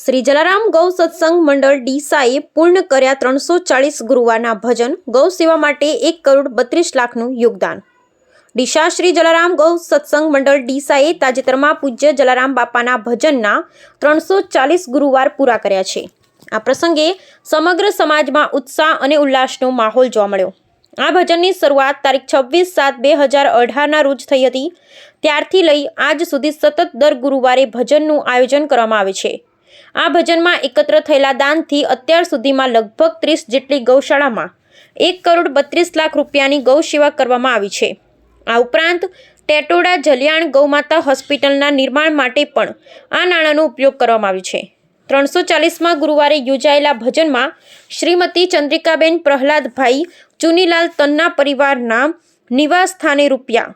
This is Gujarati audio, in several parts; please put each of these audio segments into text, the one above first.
શ્રી જલારામ ગૌ સત્સંગ મંડળ ડીસાએ પૂર્ણ કર્યા ત્રણસો ચાળીસ ગુરુવારના ભજન, ગૌ સેવા માટે એક કરોડ બત્રીસ લાખનું યોગદાન. ડીસા શ્રી જલારામ ગૌ સત્સંગ મંડળ ડીસાએ તાજેતરમાં પૂજ્ય જલારામ બાપાના ભજનના ત્રણસો ચાલીસ ગુરુવાર પૂરા કર્યા છે. આ પ્રસંગે સમગ્ર સમાજમાં ઉત્સાહ અને ઉલ્લાસનો માહોલ જોવા મળ્યો. આ ભજનની શરૂઆત તારીખ છવ્વીસ સાત બે હજાર અઢારના રોજ થઈ હતી. ત્યારથી લઈ આજ સુધી સતત દર ગુરુવારે ભજનનું આયોજન કરવામાં આવે છે. આ ભજનમાં એકત્ર થયેલા દાનથી અત્યાર સુધીમાં લગભગ ત્રીસ જેટલી ગૌશાળામાં એક કરોડ બત્રીસ લાખ રૂપિયાની ગૌ સેવા કરવામાં આવી છે. આ ઉપરાંત ટેટોડા જલિયાણ ગૌમાતા હોસ્પિટલના નિર્માણ માટે પણ આ નાણાંનો ઉપયોગ કરવામાં આવ્યો છે. ત્રણસો ચાલીસમાં ગુરુવારે યોજાયેલા ભજનમાં શ્રીમતી ચંદ્રિકાબેન પ્રહલાદભાઈ ચુનીલાલ તન્ના પરિવારના નિવાસ સ્થાને રૂપિયા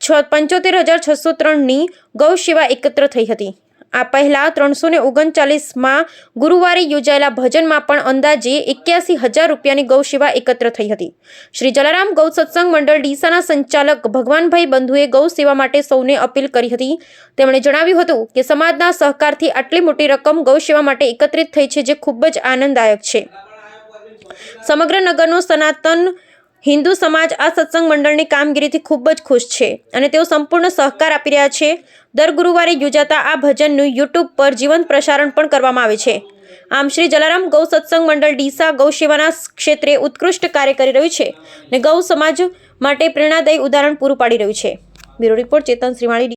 છ પંચોતેર હજાર છસો ત્રણની ગૌ સેવા એકત્ર થઈ હતી. આ પહેલાં ત્રણસો ને ઓગણચાલીસમાં ગુરુવારે યોજાયેલા ભજનમાં પણ અંદાજે એક્યાસી હજાર રૂપિયાની ગૌ સેવા એકત્ર થઈ હતી. શ્રી જલારામ ગૌ સત્સંગ મંડળ ડીસાના સંચાલક ભગવાનભાઈ બંધુએ ગૌ સેવા માટે સૌને અપીલ કરી હતી. તેમણે જણાવ્યું હતું કે, સમાજના સહકારથી આટલી મોટી રકમ ગૌ સેવા માટે એકત્રિત થઈ છે, જે ખૂબ જ આનંદદાયક છે. સમગ્ર નગરનો સનાતન હિન્દુ સમાજ આ સત્સંગ મંડળની કામગીરીથી ખૂબ જ ખુશ છે અને તેઓ સંપૂર્ણ સહકાર આપી રહ્યા છે. દર ગુરુવારે યોજાતા આ ભજનનું યુટ્યુબ પર જીવંત પ્રસારણ પણ કરવામાં આવે છે. આમ શ્રી જલારામ ગૌ સત્સંગ મંડળ ડીસા ગૌ સેવાના ક્ષેત્રે ઉત્કૃષ્ટ કાર્ય કરી રહ્યું છે અને ગૌ સમાજ માટે પ્રેરણાદાયી ઉદાહરણ પૂરું પાડી રહ્યું છે. બ્યુરો રિપોર્ટ ચેતન શ્રીમાળી